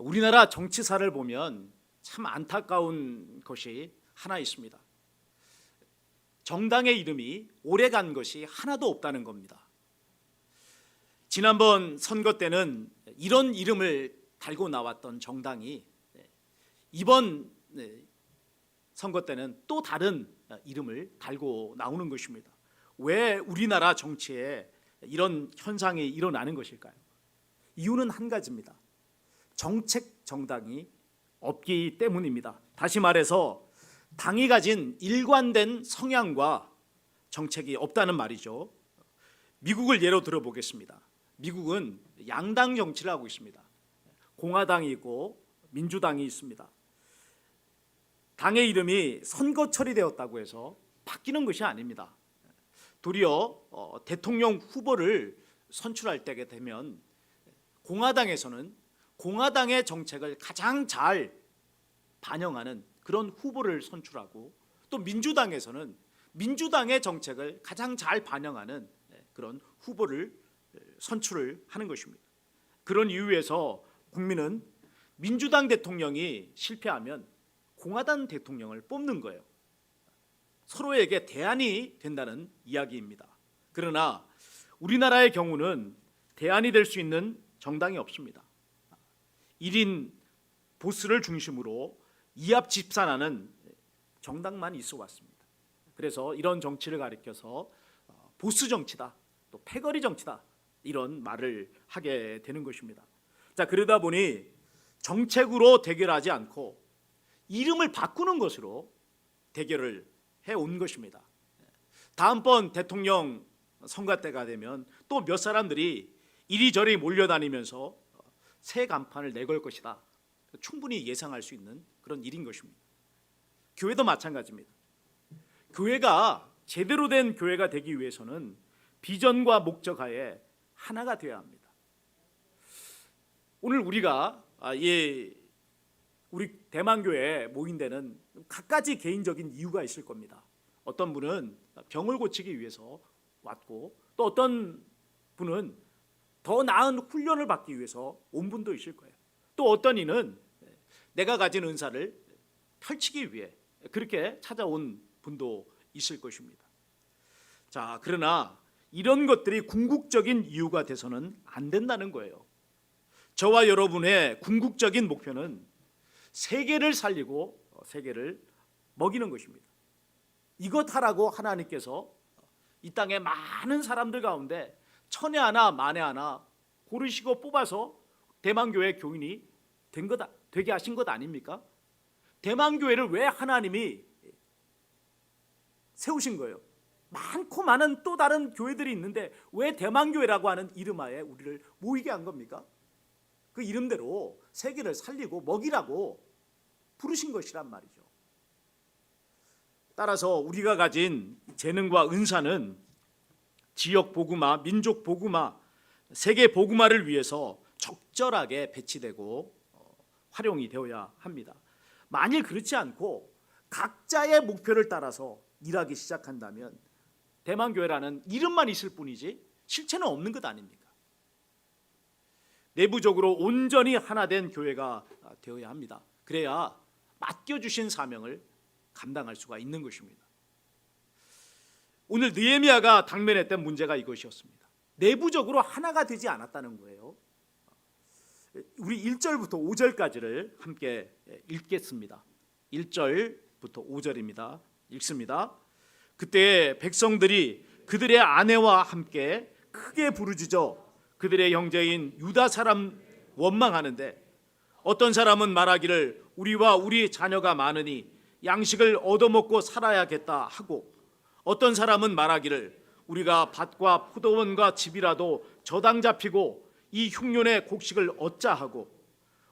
우리나라 정치사를 보면 참 안타까운 것이 하나 있습니다. 정당의 이름이 오래 간 것이 하나도 없다는 겁니다. 지난번 선거 때는 이런 이름을 달고 나왔던 정당이 이번 네, 선거 때는 또 다른 이름을 달고 나오는 것입니다. 왜 우리나라 정치에 이런 현상이 일어나는 것일까요? 이유는 한 가지입니다. 정책 정당이 없기 때문입니다. 다시 말해서 당이 가진 일관된 성향과 정책이 없다는 말이죠. 미국을 예로 들어보겠습니다. 미국은 양당 정치를 하고 있습니다. 공화당이 있고 민주당이 있습니다. 당의 이름이 선거 처리되었다고 해서 바뀌는 것이 아닙니다. 도리어 어, 대통령 후보를 선출할 때가 되면 공화당에서는 공화당의 정책을 가장 잘 반영하는 그런 후보를 선출하고 또 민주당에서는 민주당의 정책을 가장 잘 반영하는 네, 그런 후보를 선출을 하는 것입니다. 그런 이유에서 국민은 민주당 대통령이 실패하면 공화당 대통령을 뽑는 거예요. 서로에게 대안이 된다는 이야기입니다. 그러나 우리나라의 경우는 대안이 될 수 있는 정당이 없습니다. 1인 보스를 중심으로 이합 집산하는 정당만 있어 왔습니다. 그래서 이런 정치를 가리켜서 어, 보스 정치다, 또 패거리 정치다 이런 말을 하게 되는 것입니다. 자 그러다 보니 정책으로 대결하지 않고 이름을 바꾸는 것으로 대결을 해 온 것입니다. 다음번 대통령 선거 때가 되면 또 몇 사람들이 이리저리 몰려다니면서 새 간판을 내걸 것이다. 충분히 예상할 수 있는 그런 일인 것입니다. 교회도 마찬가지입니다. 교회가 제대로 된 교회가 되기 위해서는 비전과 목적하에 하나가 되어야 합니다. 오늘 우리가 아, 예, 우리 대만 교회 모인 데는 각가지 개인적인 이유가 있을 겁니다. 어떤 분은 병을 고치기 위해서 왔고 또 어떤 분은 더 나은 훈련을 받기 위해서 온 분도 있을 거예요. 또 어떤 이는 내가 가진 은사를 펼치기 위해 그렇게 찾아온 분도 있을 것입니다. 자, 그러나 이런 것들이 궁극적인 이유가 돼서는 안 된다는 거예요. 저와 여러분의 궁극적인 목표는 세계를 살리고 세계를 먹이는 것입니다. 이것 하라고 하나님께서 이 땅에 많은 사람들 가운데 천에 하나 만에 하나 고르시고 뽑아서 대만 교회 교인이 된 거다 되게 하신 것 아닙니까? 대만 교회를 왜 하나님이 세우신 거예요? 많고 많은 또 다른 교회들이 있는데 왜 대만 교회라고 하는 이름하에 우리를 모이게 한 겁니까? 그 이름대로 세계를 살리고 먹이라고 부르신 것이란 말이죠. 따라서 우리가 가진 재능과 은사는 지역 복음화, 민족 복음화, 세계 복음화를 위해서 적절하게 배치되고 어, 활용이 되어야 합니다. 만일 그렇지 않고 각자의 목표를 따라서 일하기 시작한다면 대만 교회라는 이름만 있을 뿐이지 실체는 없는 것 아닙니까? 내부적으로 온전히 하나 된 교회가 되어야 합니다. 그래야 맡겨 주신 사명을 감당할 수가 있는 것입니다. 오늘 느헤미야가 당면했던 문제가 이것이었습니다. 내부적으로 하나가 되지 않았다는 거예요. 우리 1절부터 5절까지를 함께 읽겠습니다. 1절부터 5절입니다. 읽습니다. 그때 백성들이 그들의 아내와 함께 크게 부르짖어 그들의 형제인 유다 사람 원망하는데 어떤 사람은 말하기를 우리와 우리 자녀가 많으니 양식을 얻어먹고 살아야겠다 하고 어떤 사람은 말하기를 우리가 밭과 포도원과 집이라도 저당 잡히고 이 흉년의 곡식을 얻자 하고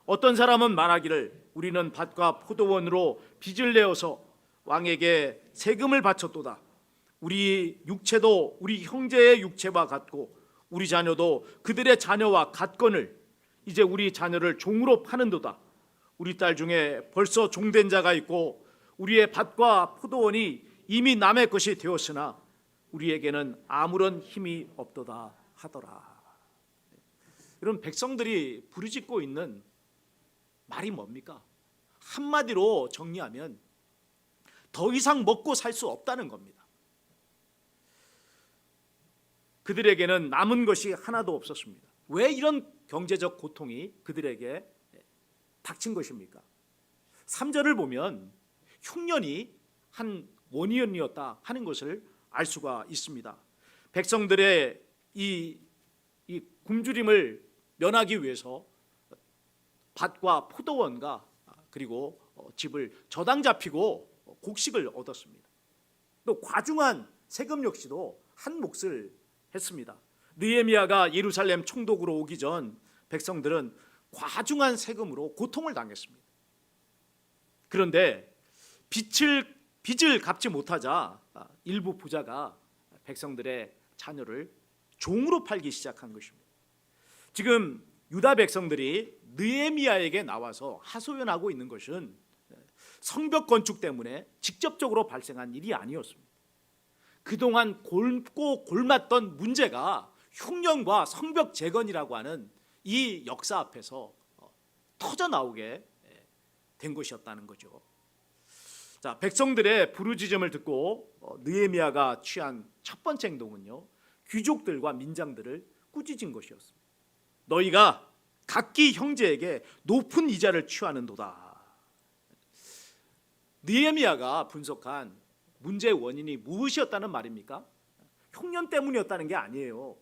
어떤 사람은 말하기를 우리는 밭과 포도원으로 빚을 내어서 왕에게 세금을 바쳤도다. 우리 육체도 우리 형제의 육체와 같고 우리 자녀도 그들의 자녀와 같건을 이제 우리 자녀를 종으로 파는도다. 우리 딸 중에 벌써 종된 자가 있고 우리의 밭과 포도원이 이미 남의 것이 되었으나 우리에게는 아무런 힘이 없도다 하더라. 이런 백성들이 부르짖고 있는 말이 뭡니까? 한마디로 정리하면 더 이상 먹고 살 수 없다는 겁니다. 그들에게는 남은 것이 하나도 없었습니다. 왜 이런 경제적 고통이 그들에게 닥친 것입니까? 3절을 보면 흉년이 한 원인이었다 하는 것을 알 수가 있습니다. 백성들의 이, 이 굶주림을 면하기 위해서 밭과 포도원과 그리고 어, 집을 저당 잡히고 곡식을 얻었습니다. 또 과중한 세금 역시도 한 몫을 했습니다. 느헤미야가 예루살렘 총독으로 오기 전 백성들은 과중한 세금으로 고통을 당했습니다. 그런데 빚을 빚을 갚지 못하자 아, 일부 부자가 백성들의 자녀를 종으로 팔기 시작한 것입니다. 지금 유다 백성들이 느헤미야에게 나와서 하소연하고 있는 것은 성벽 건축 때문에 직접적으로 발생한 일이 아니었습니다. 그동안 골고 골맞던 문제가 흉년과 성벽 재건이라고 하는 이 역사 앞에서 어, 터져 나오게 된 것이었다는 거죠. 자, 백성들의 부르짖음을 듣고 어, 느헤미야가 취한 첫 번째 행동은요. 귀족들과 민장들을 꾸짖은 것이었습니다. 너희가 각기 형제에게 높은 이자를 취하는도다. 느헤미야가 분석한 문제의 원인이 무엇이었다는 말입니까? 흉년 때문이었다는 게 아니에요.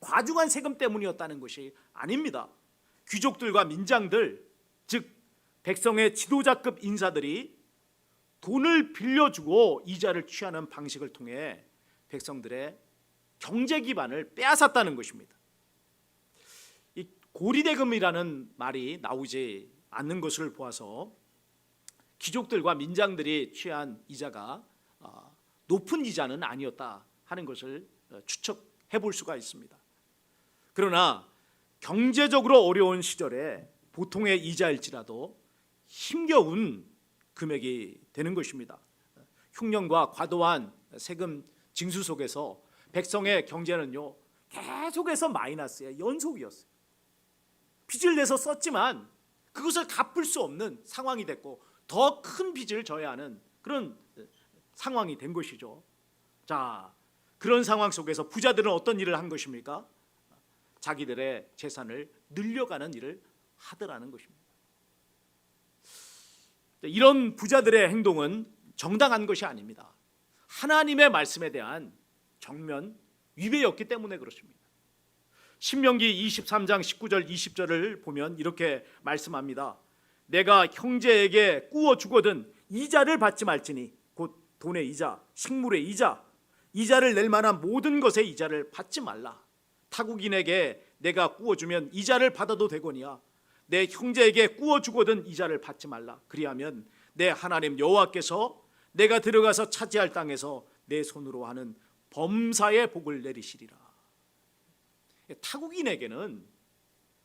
과중한 세금 때문이었다는 것이 아닙니다. 귀족들과 민장들, 즉 백성의 지도자급 인사들이 돈을 빌려주고 이자를 취하는 방식을 통해 백성들의 경제 기반을 빼앗았다는 것입니다. 이 고리대금이라는 말이 나오지 않는 것을 보아서 귀족들과 민장들이 취한 이자가 아, 높은 이자는 아니었다 하는 것을 어, 추측해 볼 수가 있습니다. 그러나 경제적으로 어려운 시절에 보통의 이자일지라도 힘겨운 금액이 되는 것입니다. 흉년과 과도한 세금 징수 속에서 백성의 경제는요 계속해서 마이너스의 연속이었어요. 빚을 내서 썼지만 그것을 갚을 수 없는 상황이 됐고 더 큰 빚을 져야 하는 그런 상황이 된 것이죠. 자, 그런 상황 속에서 부자들은 어떤 일을 한 것입니까? 자기들의 재산을 늘려가는 일을 하더라는 것입니다. 이런 부자들의 행동은 정당한 것이 아닙니다. 하나님의 말씀에 대한 정면 위배였기 때문에 그렇습니다. 신명기 23장 19절 20절을 보면 이렇게 말씀합니다. 내가 형제에게 꾸어 주거든 이자를 받지 말지니 곧 돈의 이자, 식물의 이자, 이자를 낼 만한 모든 것의 이자를 받지 말라. 타국인에게 내가 꾸어 주면 이자를 받아도 되거니와 내 형제에게 꾸어 주거든 이자를 받지 말라. 그리하면 내 하나님 여호와께서 내가 들어가서 차지할 땅에서 내 손으로 하는 범사의 복을 내리시리라. 타국인에게는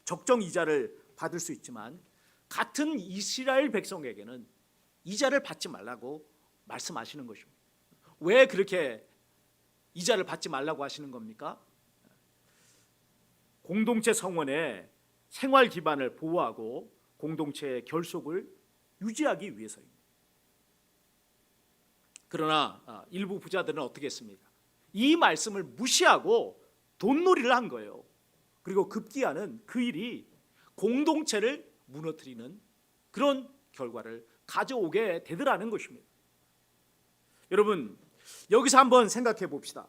적정 이자를 받을 수 있지만 같은 이스라엘 백성에게는 이자를 받지 말라고 말씀하시는 것입니다. 왜 그렇게 이자를 받지 말라고 하시는 겁니까? 공동체 성원의 생활 기반을 보호하고 공동체의 결속을 유지하기 위해서입니다. 그러나 아, 일부 부자들은 어떻게 했습니까? 이 말씀을 무시하고 돈놀이를 한 거예요. 그리고 급기야는 그 일이 공동체를 무너뜨리는 그런 결과를 가져오게 되더라는 것입니다. 여러분 여기서 한번 생각해 봅시다.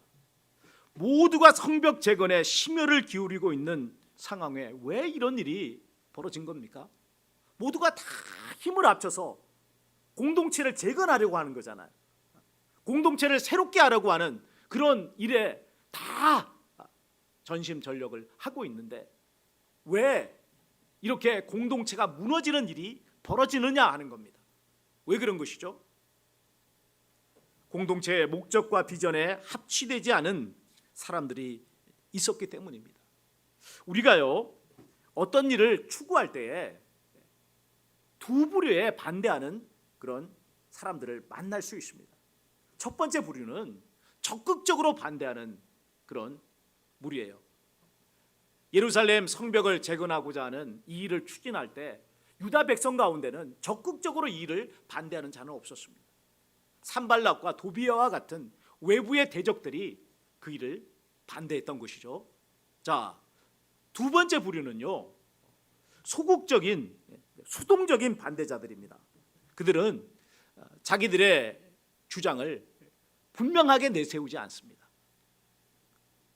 모두가 성벽 재건에 심혈을 기울이고 있는 상황에 왜 이런 일이 벌어진 겁니까? 모두가 다 힘을 합쳐서 공동체를 재건하려고 하는 거잖아요. 공동체를 새롭게 하려고 하는 그런 일에 다 전심 전력을 하고 있는데 왜 이렇게 공동체가 무너지는 일이 벌어지느냐 하는 겁니다. 왜 그런 것이죠? 공동체의 목적과 비전에 합치되지 않은 사람들이 있었기 때문입니다. 우리가요 어떤 일을 추구할 때에 두 부류에 반대하는 그런 사람들을 만날 수 있습니다. 첫 번째 부류는 적극적으로 반대하는 그런 무리예요. 예루살렘 성벽을 재건하고자 하는 이 일을 추진할 때 유다 백성 가운데는 적극적으로 이 일을 반대하는 자는 없었습니다. 산발락과 도비아와 같은 외부의 대적들이 그 일을 반대했던 것이죠. 자, 두 번째 부류는요. 소극적인 수동적인 반대자들입니다. 그들은 어, 자기들의 주장을 분명하게 내세우지 않습니다.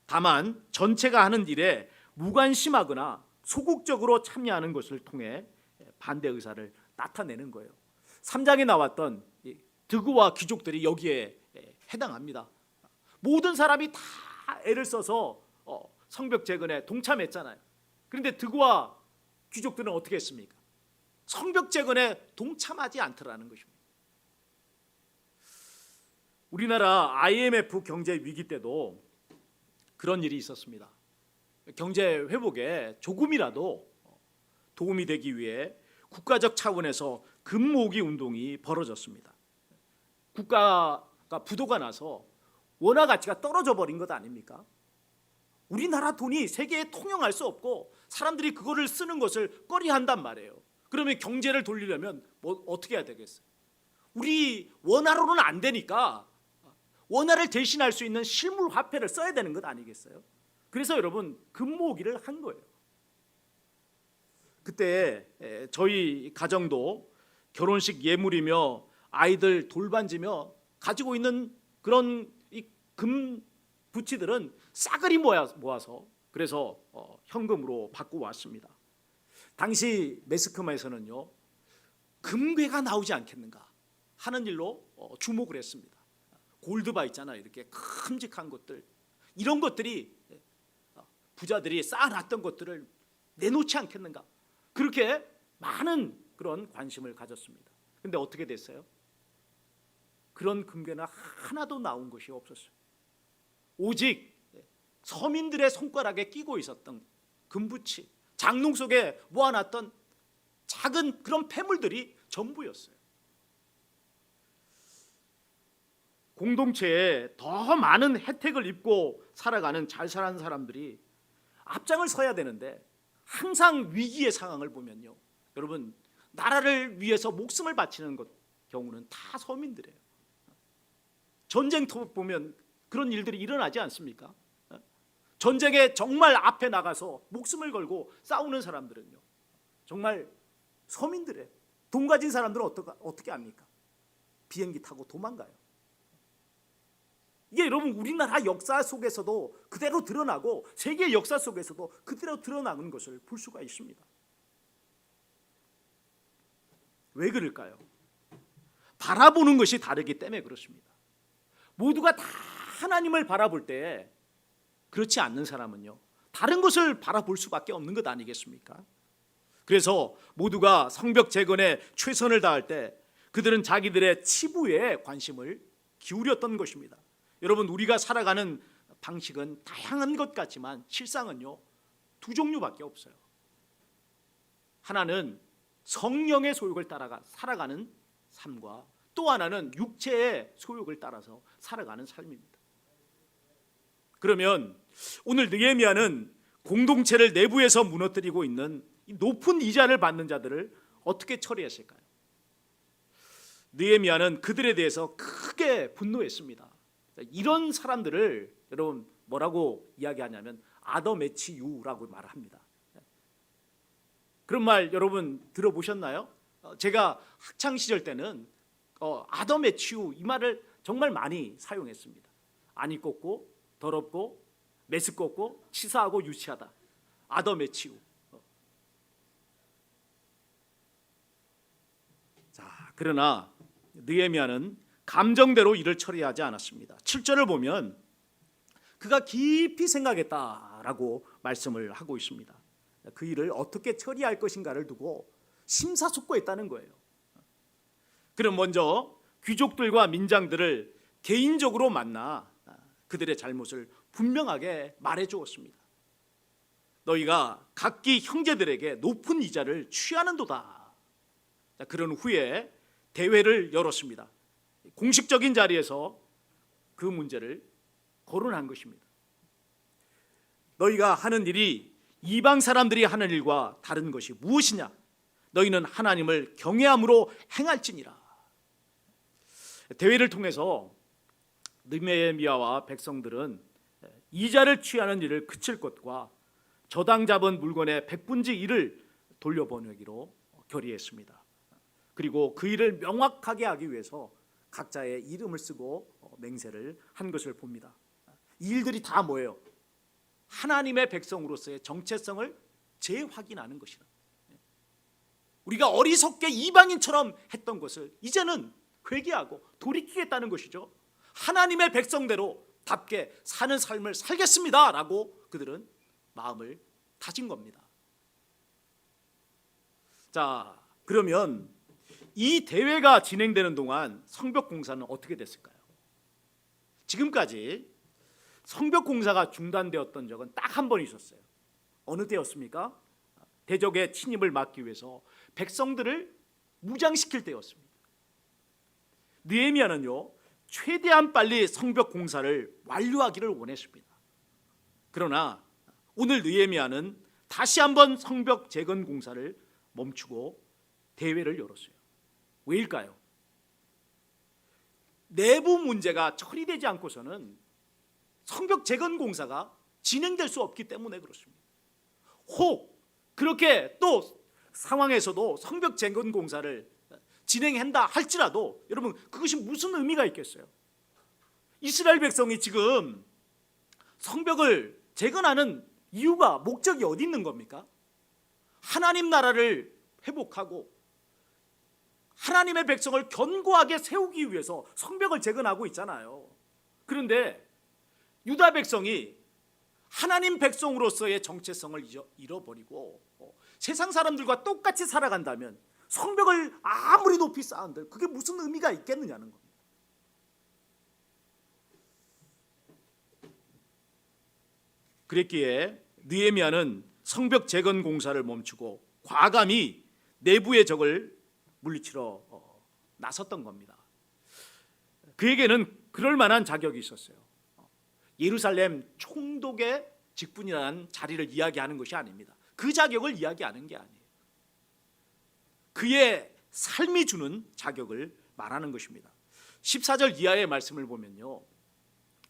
다만 전체가 하는 일에 무관심하거나 소극적으로 참여하는 것을 통해 반대 의사를 나타내는 거예요. 3장에 나왔던 이 드그와 귀족들이 여기에 해당합니다. 모든 사람이 다 애를 써서 어, 성벽 재건에 동참했잖아요. 그런데 드그와 귀족들은 어떻게 했습니까? 성벽 재건에 동참하지 않더라는 것입니다. 우리나라 IMF 경제 위기 때도 그런 일이 있었습니다. 경제 회복에 조금이라도 도움이 되기 위해 국가적 차원에서 금모으기 운동이 벌어졌습니다. 국가가 부도가 나서 원화 가치가 떨어져 버린 것 아닙니까? 우리나라 돈이 세계에 통용할 수 없고 사람들이 그거를 쓰는 것을 꺼리한단 말이에요. 그러면 경제를 돌리려면 뭐 어떻게 해야 되겠어요? 우리 원화로는 안 되니까 원화를 대신할 수 있는 실물 화폐를 써야 되는 것 아니겠어요? 그래서 여러분 금모으기를 한 거예요. 그때 에, 저희 가정도 결혼식 예물이며 아이들 돌반지며 가지고 있는 그런 이 금 부치들은 싸그리 모아, 모아서 그래서 어, 현금으로 받고 왔습니다. 당시 매스컴에서는요 금괴가 나오지 않겠는가 하는 일로 어, 주목을 했습니다. 골드바 있잖아요. 이렇게 큼직한 것들 이런 것들이 어, 부자들이 쌓아놨던 것들을 내놓지 않겠는가 그렇게 많은 그런 관심을 가졌습니다. 근데 어떻게 됐어요? 그런 금괴는 하나도 나온 것이 없었어요. 오직 서민들의 손가락에 끼고 있었던 금부치, 장롱 속에 모아놨던 작은 그런 폐물들이 전부였어요. 공동체에 더 많은 혜택을 입고 살아가는 잘 사는 사람들이 앞장을 서야 되는데 항상 위기의 상황을 보면요. 여러분 나라를 위해서 목숨을 바치는 것 경우는 다 서민들이에요. 전쟁터 보면 그런 일들이 일어나지 않습니까? 전쟁에 정말 앞에 나가서 목숨을 걸고 싸우는 사람들은요. 정말 서민들의 돈 가진 사람들은 어떻게 어떻게 합니까? 비행기 타고 도망가요. 이게 여러분 우리나라 역사 속에서도 그대로 드러나고 세계 역사 속에서도 그대로 드러나는 것을 볼 수가 있습니다. 왜 그럴까요? 바라보는 것이 다르기 때문에 그렇습니다. 모두가 다 하나님을 바라볼 때 그렇지 않는 사람은요. 다른 것을 바라볼 수밖에 없는 것 아니겠습니까? 그래서 모두가 성벽 재건에 최선을 다할 때 그들은 자기들의 치부에 관심을 기울였던 것입니다. 여러분 우리가 살아가는 방식은 다양한 것 같지만 실상은요 두 종류밖에 없어요. 하나는 성령의 소욕을 따라가 살아가는 삶과 또 하나는 육체의 소욕을 따라서 살아가는 삶입니다. 그러면 오늘 느헤미야는 공동체를 내부에서 무너뜨리고 있는 높은 이자를 받는 자들을 어떻게 처리했을까요? 느헤미야는 그들에 대해서 크게 분노했습니다. 이런 사람들을 여러분 뭐라고 이야기하냐면 아더매치유라고 말합니다. 그런 말 여러분 들어보셨나요? 어, 제가 학창 시절 때는 어, 아더매치유 이 말을 정말 많이 사용했습니다. 안이 꼽고 더럽고 메스껍고 치사하고 유치하다. 아더매치유. 어. 자, 그러나 느헤미야는 감정대로 일을 처리하지 않았습니다. 7절을 보면 그가 깊이 생각했다라고 말씀을 하고 있습니다. 그 일을 어떻게 처리할 것인가를 두고 심사숙고했다는 거예요. 그럼 먼저 귀족들과 민장들을 개인적으로 만나 그들의 잘못을 분명하게 말해 주었습니다. 너희가 각기 형제들에게 높은 이자를 취하는도다. 그런 후에 대회를 열었습니다. 공식적인 자리에서 그 문제를 거론한 것입니다. 너희가 하는 일이 이방 사람들이 하는 일과 다른 것이 무엇이냐? 너희는 하나님을 경외함으로 행할지니라. 대회를 통해서 느헤미야와 백성들은 이자를 취하는 일을 그칠 것과 저당 잡은 물건의 백분지 일을 돌려보내기로 결의했습니다. 그리고 그 일을 명확하게 하기 위해서 각자의 이름을 쓰고 맹세를 한 것을 봅니다. 이 일들이 다 뭐예요? 하나님의 백성으로서의 정체성을 재확인하는 것이라. 우리가 어리석게 이방인처럼 했던 것을 이제는 회개하고 돌이키겠다는 것이죠. 하나님의 백성대로 답게 사는 삶을 살겠습니다라고 그들은 마음을 다진 겁니다. 자, 그러면 이 대회가 진행되는 동안 성벽 공사는 어떻게 됐을까요? 지금까지 성벽 공사가 중단되었던 적은 딱 한 번 있었어요. 어느 때였습니까? 대적의 침입을 막기 위해서 백성들을 무장시킬 때였습니다. 느헤미야는요 최대한 빨리 성벽 공사를 완료하기를 원했습니다. 그러나 오늘 느헤미야는 다시 한번 성벽 재건 공사를 멈추고 대회를 열었어요. 왜일까요? 내부 문제가 처리되지 않고서는 성벽 재건 공사가 진행될 수 없기 때문에 그렇습니다. 혹 그렇게 또 상황에서도 성벽 재건 공사를 진행한다 할지라도 여러분 그것이 무슨 의미가 있겠어요? 이스라엘 백성이 지금 성벽을 재건하는 이유가 목적이 어디 있는 겁니까? 하나님 나라를 회복하고 하나님의 백성을 견고하게 세우기 위해서 성벽을 재건하고 있잖아요. 그런데 유다 백성이 하나님 백성으로서의 정체성을 잃어버리고 세상 사람들과 똑같이 살아간다면 성벽을 아무리 높이 쌓은들 그게 무슨 의미가 있겠느냐는 겁니다. 그랬기에 느헤미야는 성벽 재건 공사를 멈추고 과감히 내부의 적을 물리치러 어, 나섰던 겁니다. 그에게는 그럴 만한 자격이 있었어요. 예루살렘 총독의 직분이라는 자리를 이야기하는 것이 아닙니다. 그 자격을 이야기하는 게 아니에요. 그의 삶이 주는 자격을 말하는 것입니다. 14절 이하의 말씀을 보면요.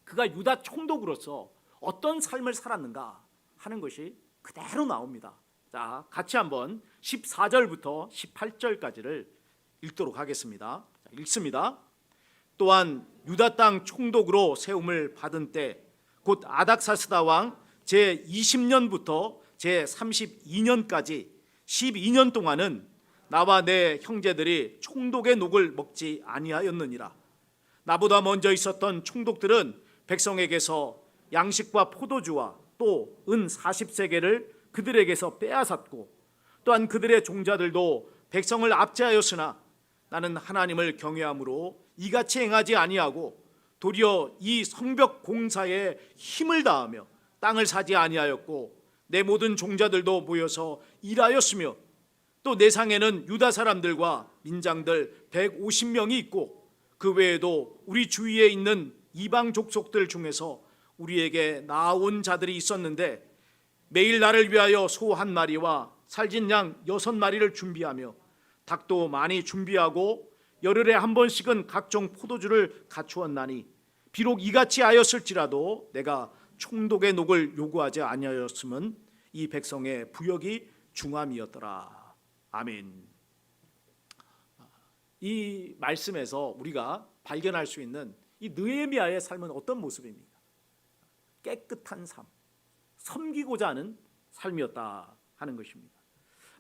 그가 유다 총독으로서 어떤 삶을 살았는가 하는 것이 그대로 나옵니다. 자, 같이 한번 14절부터 18절까지를 읽도록 하겠습니다. 자, 읽습니다. 또한 유다 땅 총독으로 세움을 받은 때 곧 아닥사스다 왕 제 20년부터 제 32년까지 12년 동안은 나와 내 형제들이 총독의 녹을 먹지 아니하였느니라. 나보다 먼저 있었던 총독들은 백성에게서 양식과 포도주와 또 은 40세계를 그들에게서 빼앗았고 또한 그들의 종자들도 백성을 압제하였으나 나는 하나님을 경외함으로 이같이 행하지 아니하고 도리어 이 성벽 공사에 힘을 다하며 땅을 사지 아니하였고 내 모든 종자들도 모여서 일하였으며 또 내 상에는 유다 사람들과 민장들 150명이 있고 그 외에도 우리 주위에 있는 이방 족속들 중에서 우리에게 나온 자들이 있었는데 매일 나를 위하여 소 한 마리와 살진 양 여섯 마리를 준비하며 닭도 많이 준비하고 열흘에 한 번씩은 각종 포도주를 갖추었나니 비록 이같이 하였을지라도 내가 총독의 녹을 요구하지 아니하였음은 이 백성의 부역이 중함이었더라. 아멘. 이 말씀에서 우리가 발견할 수 있는 이 느헤미야의 삶은 어떤 모습입니까? 깨끗한 삶, 섬기고자 하는 삶이었다 하는 것입니다.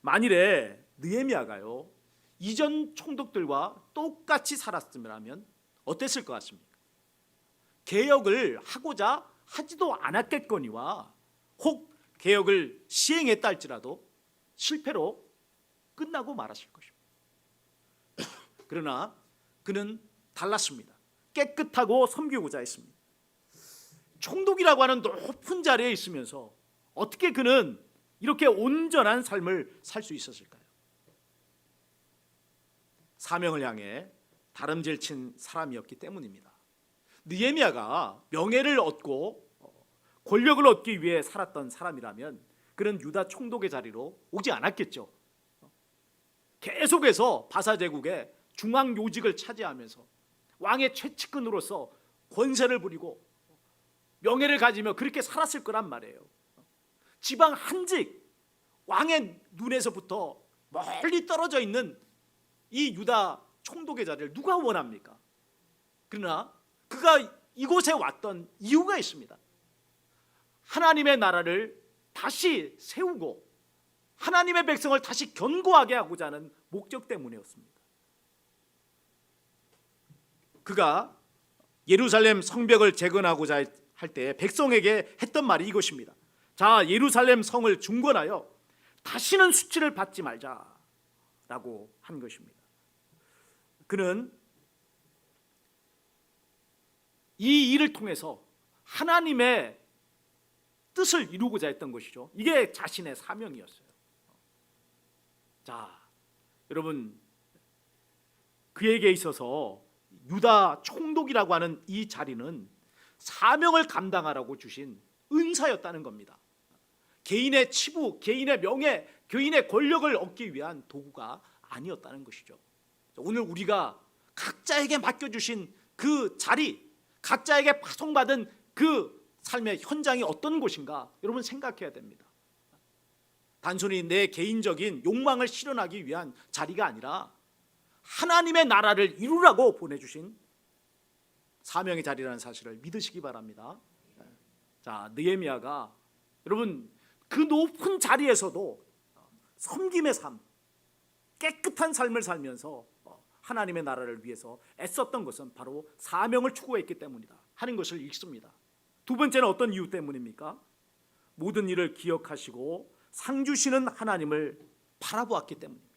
만일에 느헤미야가요 이전 총독들과 똑같이 살았으면 어땠을 것 같습니까? 개혁을 하고자 하지도 않았겠거니와 혹 개혁을 시행했다 할지라도 실패로 끝나고 말았을 것입니다. 그러나 그는 달랐습니다. 깨끗하고 섬기고자 했습니다. 총독이라고 하는 높은 자리에 있으면서 어떻게 그는 이렇게 온전한 삶을 살 수 있었을까요? 사명을 향해 다름질 친 사람이었기 때문입니다. 느헤미야가 명예를 얻고 어, 권력을 얻기 위해 살았던 사람이라면 그는 유다 총독의 자리로 오지 않았겠죠. 계속해서 바사 제국의 중앙 요직을 차지하면서 왕의 최측근으로서 권세를 부리고 명예를 가지며 그렇게 살았을 거란 말이에요. 지방 한직 왕의 눈에서부터 멀리 떨어져 있는 이 유다 총독의 자리를 누가 원합니까? 그러나 그가 이곳에 왔던 이유가 있습니다. 하나님의 나라를 다시 세우고 하나님의 백성을 다시 견고하게 하고자 하는 목적 때문이었습니다. 그가 예루살렘 성벽을 재건하고자 할 때 백성에게 했던 말이 이것입니다. 자, 예루살렘 성을 중건하여 다시는 수치를 받지 말자라고 한 것입니다. 그는 이 일을 통해서 하나님의 뜻을 이루고자 했던 것이죠. 이게 자신의 사명이었어요. 자, 여러분 그에게 있어서 유다 총독이라고 하는 이 자리는 사명을 감당하라고 주신 은사였다는 겁니다. 개인의 치부, 개인의 명예, 개인의 권력을 얻기 위한 도구가 아니었다는 것이죠. 오늘 우리가 각자에게 맡겨주신 그 자리, 각자에게 파송받은 그 삶의 현장이 어떤 곳인가 여러분 생각해야 됩니다. 단순히 내 개인적인 욕망을 실현하기 위한 자리가 아니라 하나님의 나라를 이루라고 보내주신 사명의 자리라는 사실을 믿으시기 바랍니다. 자, 느헤미야가 여러분 그 높은 자리에서도 섬김의 삶, 깨끗한 삶을 살면서 하나님의 나라를 위해서 애썼던 것은 바로 사명을 추구했기 때문이다 하는 것을 읽습니다. 두 번째는 어떤 이유 때문입니까? 모든 일을 기억하시고 상 주시는 하나님을 바라보았기 때문입니다.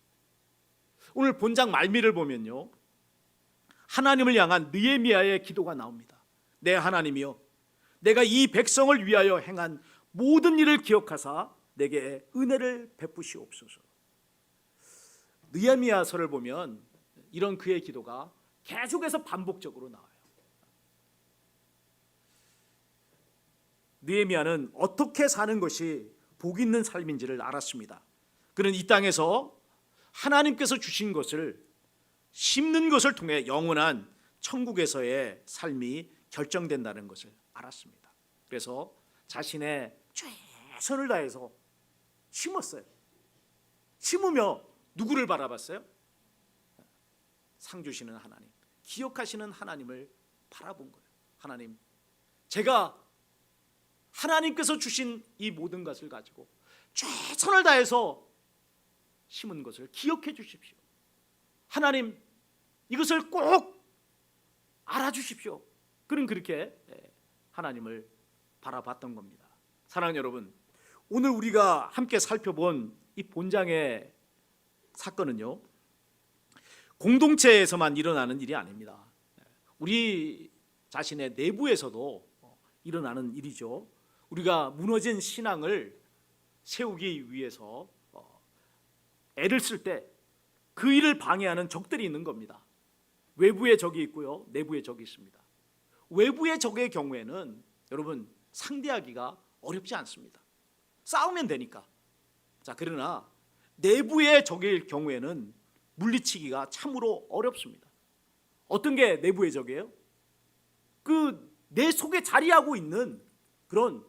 오늘 본장 말미를 보면요. 하나님을 향한 느헤미야의 기도가 나옵니다. 내 하나님이여 내가 이 백성을 위하여 행한 모든 일을 기억하사 내게 은혜를 베푸시옵소서. 느헤미야서를 보면 이런 그의 기도가 계속해서 반복적으로 나와요. 느헤미야는 어떻게 사는 것이 복 있는 삶인지를 알았습니다. 그는 이 땅에서 하나님께서 주신 것을 심는 것을 통해 영원한 천국에서의 삶이 결정된다는 것을 알았습니다. 그래서 자신의 최선을 다해서 심었어요. 심으며 누구를 바라봤어요? 상 주시는 하나님, 기억하시는 하나님을 바라본 거예요. 하나님, 제가 하나님께서 주신 이 모든 것을 가지고 최선을 다해서 심은 것을 기억해 주십시오. 하나님, 이것을 꼭 알아주십시오. 그는 그렇게 하나님을 바라봤던 겁니다. 사랑하는 여러분, 오늘 우리가 함께 살펴본 이 본장의 사건은요, 공동체에서만 일어나는 일이 아닙니다. 우리 자신의 내부에서도 일어나는 일이죠. 우리가 무너진 신앙을 세우기 위해서 애를 쓸 때 그 일을 방해하는 적들이 있는 겁니다. 외부의 적이 있고요, 내부의 적이 있습니다. 외부의 적의 경우에는 여러분 상대하기가 어렵지 않습니다. 싸우면 되니까. 자, 그러나 내부의 적일 경우에는 물리치기가 참으로 어렵습니다. 어떤 게 내부의 적이에요? 그 내 속에 자리하고 있는 그런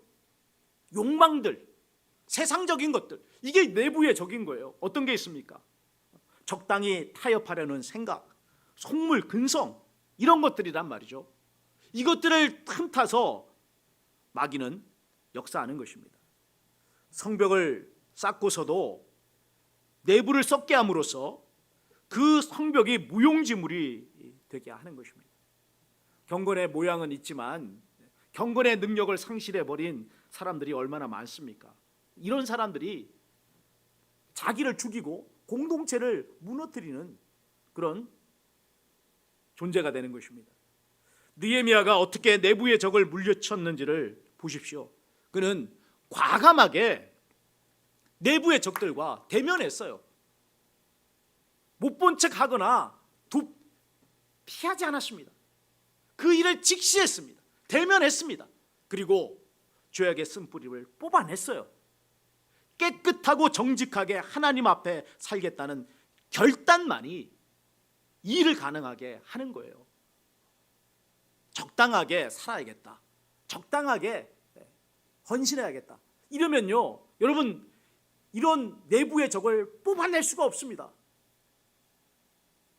욕망들, 세상적인 것들, 이게 내부의 적인 거예요. 어떤 게 있습니까? 적당히 타협하려는 생각, 속물, 근성 이런 것들이란 말이죠. 이것들을 틈타서 마귀는 역사하는 것입니다. 성벽을 쌓고서도 내부를 썩게 함으로써 그 성벽이 무용지물이 되게 하는 것입니다. 경건의 모양은 있지만 경건의 능력을 상실해 버린 사람들이 얼마나 많습니까? 이런 사람들이 자기를 죽이고 공동체를 무너뜨리는 그런 존재가 되는 것입니다. 느헤미야가 어떻게 내부의 적을 물리쳤는지를 보십시오. 그는 과감하게 내부의 적들과 대면했어요. 못 본 척하거나 도 피하지 않았습니다. 그 일을 직시했습니다. 대면했습니다. 그리고 죄악의 쓴뿌리를 뽑아냈어요. 깨끗하고 정직하게 하나님 앞에 살겠다는 결단만이 이 일을 가능하게 하는 거예요. 적당하게 살아야겠다. 적당하게 헌신해야겠다. 이러면요, 여러분 이런 내부의 적을 뽑아낼 수가 없습니다.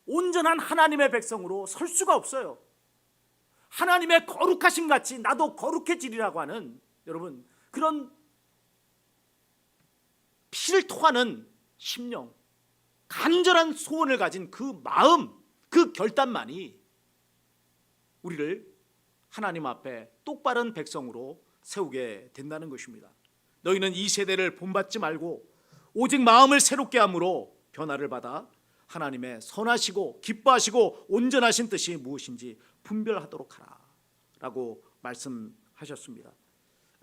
온전한 하나님의 백성으로 설 수가 없어요. 하나님의 거룩하신 같이 나도 거룩해지리라고 하는 여러분 그런 피를 토하는 심령, 간절한 소원을 가진 그 마음, 그 결단만이 우리를 하나님 앞에 똑바른 백성으로 세우게 된다는 것입니다. 너희는 이 세대를 본받지 말고 오직 마음을 새롭게 함으로 변화를 받아 하나님의 선하시고 기뻐하시고 온전하신 뜻이 무엇인지 분별하도록 하라라고 말씀하셨습니다.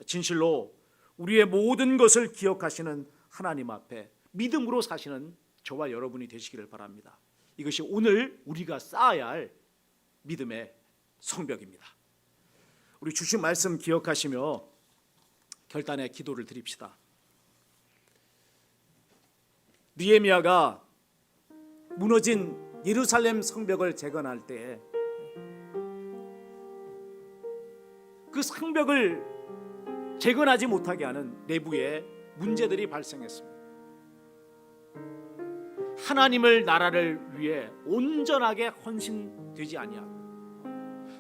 진실로 우리의 모든 것을 기억하시는 하나님 앞에 믿음으로 사시는 저와 여러분이 되시기를 바랍니다. 이것이 오늘 우리가 쌓아야 할 믿음의 성벽입니다. 우리 주신 말씀 기억하시며 결단의 기도를 드립시다. 느헤미야가 무너진 예루살렘 성벽을 재건할 때 그 성벽을 재건하지 못하게 하는 내부의 문제들이 발생했습니다. 하나님을 나라를 위해 온전하게 헌신되지 아니하고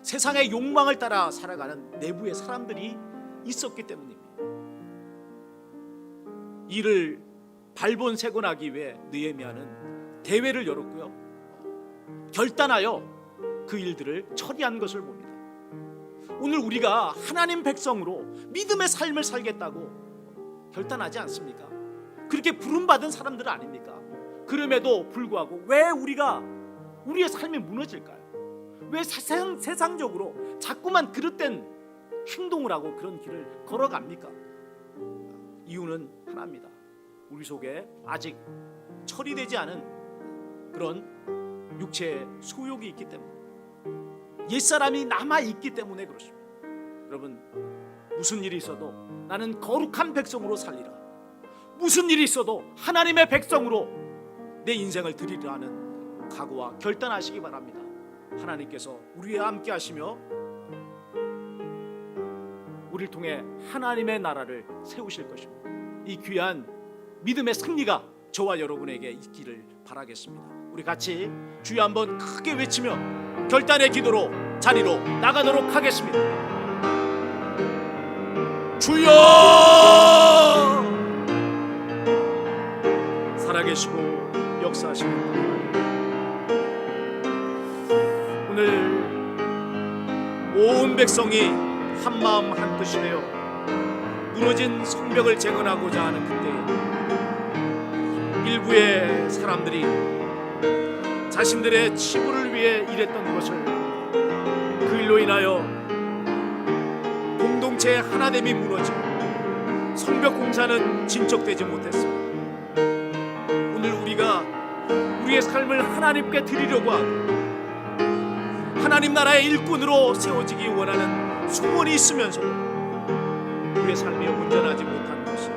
세상의 욕망을 따라 살아가는 내부의 사람들이 있었기 때문입니다. 이를 발본색원하기 위해 느헤미야는 대회를 열었고요. 결단하여 그 일들을 처리한 것을 봅니다. 오늘 우리가 하나님 백성으로 믿음의 삶을 살겠다고 결단하지 않습니까? 그렇게 부름받은 사람들은 아닙니까? 그럼에도 불구하고 왜 우리가 우리의 삶이 무너질까요? 왜 세상, 세상적으로 자꾸만 그릇된 행동을 하고 그런 길을 걸어갑니까? 이유는 하나입니다. 우리 속에 아직 처리되지 않은 그런 육체의 소욕이 있기 때문에 옛사람이 남아 있기 때문에 그렇습니다. 여러분 무슨 일이 있어도 나는 거룩한 백성으로 살리라. 무슨 일이 있어도 하나님의 백성으로 내 인생을 드리려 하는 각오와 결단하시기 바랍니다. 하나님께서 우리와 함께 하시며 우리를 통해 하나님의 나라를 세우실 것입니다. 이 귀한 믿음의 승리가 저와 여러분에게 있기를 바라겠습니다. 우리 같이 주여 한번 크게 외치며 결단의 기도로 자리로 나가도록 하겠습니다. 주여 살아계시고 역사하시는 하나님. 오늘 온 백성이 한 마음 한 뜻이 되어 무너진 성벽을 재건하고자 하는 그때 일부의 사람들이 자신들의 치부를 위해 일했던 것을 그 일로 인하여 공동체의 하나됨이 무너지고 성벽 공사는 진척되지 못했습니다. 오늘 우리가 우리의 삶을 하나님께 드리려고 하고 하나님 나라의 일꾼으로 세워지기 원하는 소원이 있으면서 우리의 삶이 온전하지 못한 것이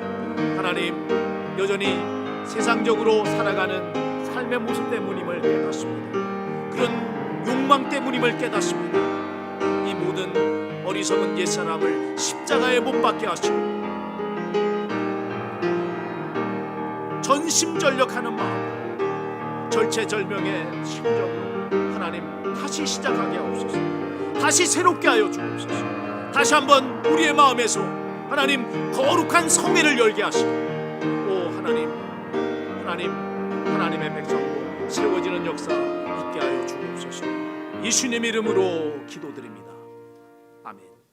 하나님 여전히 세상적으로 살아가는 삶의 모습 때문임을 깨닫습니다. 그런 욕망 때문임을 깨닫습니다. 이 모든 어리석은 옛사람을 십자가에 못 박게 하시고 전심전력하는 마음 절체절명의 심정으로 하나님 다시 시작하게 하옵소서 다시 새롭게 하여 주옵소서 다시 한번 우리의 마음에서 하나님 거룩한 성회를 열게 하시고 오 하나님 하나님 하나님의 백성으로 세워지는 역사 있게 하여 주옵소서. 예수님 이름으로 기도드립니다